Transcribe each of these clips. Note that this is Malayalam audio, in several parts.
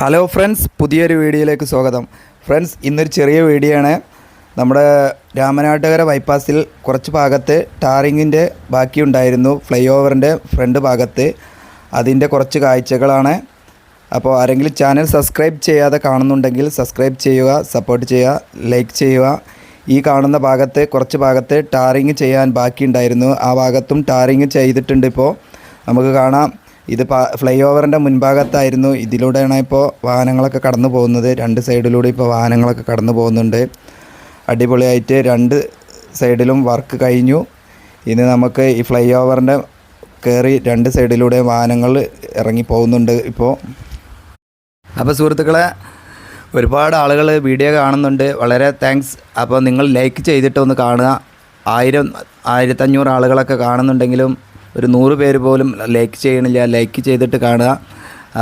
ഹലോ ഫ്രണ്ട്സ് പുതിയൊരു വീഡിയോയിലേക്ക് സ്വാഗതം. ഫ്രണ്ട്സ് ഇന്നൊരു ചെറിയ വീഡിയോ ആണ്. നമ്മുടെ രാമനാട്ടുകര ബൈപ്പാസിൽ കുറച്ച് ഭാഗത്ത് ടാറിങ്ങിന്റെ ബാക്കിയുണ്ടായിരുന്നു ഫ്ലൈ ഓവറിന്റെ ഫ്രണ്ട് ഭാഗത്ത്. അതിന്റെ കുറച്ച് കാഴ്ചകളാണ്. അപ്പോൾ ആരെങ്കിലും ചാനൽ സബ്സ്ക്രൈബ് ചെയ്യാതെ കാണുന്നുണ്ടെങ്കിൽ സബ്സ്ക്രൈബ് ചെയ്യുക സപ്പോർട്ട് ചെയ്യുക ലൈക്ക് ചെയ്യുക. ഈ കാണുന്ന ഭാഗത്ത് കുറച്ച് ഭാഗത്ത് ടാറിങ് ചെയ്യാൻ ബാക്കിയുണ്ടായിരുന്നു ആ ഭാഗത്തും ടാറിങ് ചെയ്തിട്ടുണ്ട് ഇപ്പോൾ. നമുക്ക് കാണാം. ഇത് ഫ്ലൈ ഓവറിന്റെ മുൻഭാഗത്തായിരുന്നു. ഇതിലൂടെയാണ് ഇപ്പോൾ വാഹനങ്ങളൊക്കെ കടന്നു പോകുന്നത്. രണ്ട് സൈഡിലൂടെ ഇപ്പോൾ വാഹനങ്ങളൊക്കെ കടന്നു പോകുന്നുണ്ട്. അടിപൊളിയായിട്ട് രണ്ട് സൈഡിലും വർക്ക് കഴിഞ്ഞു. ഇനി നമുക്ക് ഈ ഫ്ലൈ ഓവറിന്റെ കയറി രണ്ട് സൈഡിലൂടെ വാഹനങ്ങൾ ഇറങ്ങി പോകുന്നുണ്ട് ഇപ്പോൾ അപ്പോൾ സുഹൃത്തുക്കളെ ഒരുപാട് ആളുകൾ വീഡിയോ കാണുന്നുണ്ട്. വളരെ താങ്ക്സ്. അപ്പോൾ നിങ്ങൾ ലൈക്ക് ചെയ്തിട്ടൊന്ന് കാണുക. ആയിരം ആയിരത്തഞ്ഞൂറ് ആളുകളൊക്കെ കാണുന്നുണ്ടെങ്കിലും ഒരു നൂറ് പേര് പോലും ലൈക്ക് ചെയ്യണില്ല ലൈക്ക് ചെയ്തിട്ട് കാണുക.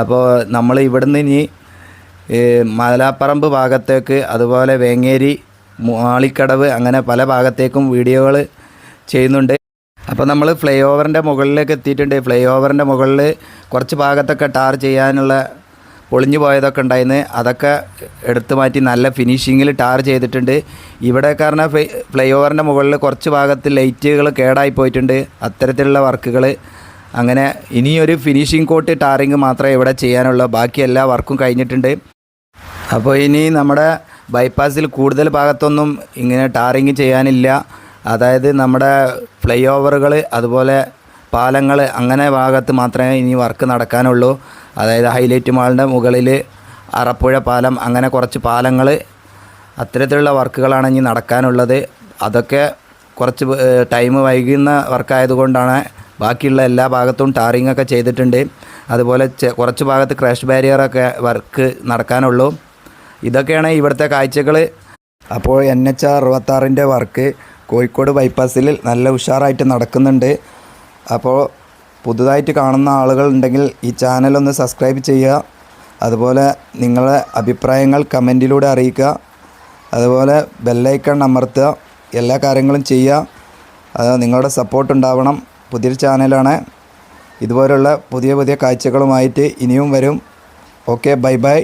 അപ്പോൾ നമ്മൾ ഇവിടുന്ന് ഇനി മലാപ്പറമ്പ് ഭാഗത്തേക്ക് അതുപോലെ വേങ്ങേരി മാളിക്കടവ് അങ്ങനെ പല ഭാഗത്തേക്കും വീഡിയോകൾ ചെയ്യുന്നുണ്ട്. അപ്പോൾ നമ്മൾ ഫ്ലൈ ഓവറിന്റെ മുകളിലേക്ക് എത്തിയിട്ടുണ്ട്. ഫ്ലൈ ഓവറിന്റെ മുകളിൽ കുറച്ച് ഭാഗത്തൊക്കെ ടാർ ചെയ്യാനുള്ള പൊളിഞ്ഞു പോയതൊക്കെ ഉണ്ടായിരുന്നു അതൊക്കെ എടുത്തു മാറ്റി നല്ല ഫിനിഷിങ്ങിൽ ടാർ ചെയ്തിട്ടുണ്ട്. ഇവിടെ കാരണം ഫ്ലൈ ഓവറിന്റെ മുകളിൽ കുറച്ച് ഭാഗത്ത് ലൈറ്റുകൾ കേടായി പോയിട്ടുണ്ട്. അത്തരത്തിലുള്ള വർക്കുകൾ അങ്ങനെ ഇനിയൊരു ഫിനിഷിംഗ് കോട്ട് ടാറിങ് മാത്രമേ ഇവിടെ ചെയ്യാനുള്ളൂ. ബാക്കി എല്ലാ വർക്കും കഴിഞ്ഞിട്ടുണ്ട്. അപ്പോൾ ഇനി നമ്മുടെ ബൈപ്പാസിൽ കൂടുതൽ ഭാഗത്തൊന്നും ഇങ്ങനെ ടാറിങ് ചെയ്യാനില്ല. അതായത് നമ്മുടെ ഫ്ലൈ ഓവറുകൾ അതുപോലെ പാലങ്ങൾ അങ്ങനെ ഭാഗത്ത് മാത്രമേ ഇനി വർക്ക് നടക്കാനുള്ളൂ. അതായത് ഹൈലൈറ്റ് മാളിന്റെ മുകളിൽ അറപ്പുഴ പാലം അങ്ങനെ കുറച്ച് പാലങ്ങൾ അത്തരത്തിലുള്ള വർക്കുകളാണ് ഇനി നടക്കാനുള്ളത്. അതൊക്കെ കുറച്ച് ടൈം വൈകുന്ന വർക്കായതുകൊണ്ടാണ് ബാക്കിയുള്ള എല്ലാ ഭാഗത്തും ടാറിങ് ഒക്കെ ചെയ്തിട്ടുണ്ട്. അതുപോലെ കുറച്ച് ഭാഗത്ത് ക്രാഷ് ബാരിയറൊക്കെ വർക്ക് നടക്കാനുള്ളൂ. ഇതൊക്കെയാണ് ഇവിടുത്തെ കാഴ്ചകൾ അപ്പോൾ എൻ എച്ച് അറുപത്താറിന്റെ വർക്ക് കോഴിക്കോട് ബൈപ്പാസിൽ നല്ല ഉഷാറായിട്ട് നടക്കുന്നുണ്ട്. അപ്പോൾ പുതുതായിട്ട് കാണുന്ന ആളുകൾ ഉണ്ടെങ്കിൽ ഈ ചാനൽ ഒന്ന് സബ്സ്ക്രൈബ് ചെയ്യുക. അതുപോലെ നിങ്ങളുടെ അഭിപ്രായങ്ങൾ കമന്റിലൂടെ അറിയിക്കുക. അതുപോലെ ബെല്ലൈക്കൺ അമർത്തുക. എല്ലാ കാര്യങ്ങളും ചെയ്യുക. നിങ്ങളുടെ സപ്പോർട്ട് ഉണ്ടാവണം. പുതിയൊരു ചാനലാണ് ഇതുപോലുള്ള പുതിയ പുതിയ കാഴ്ചകളുമായിട്ട് ഇനിയും വരും. Okay bye bye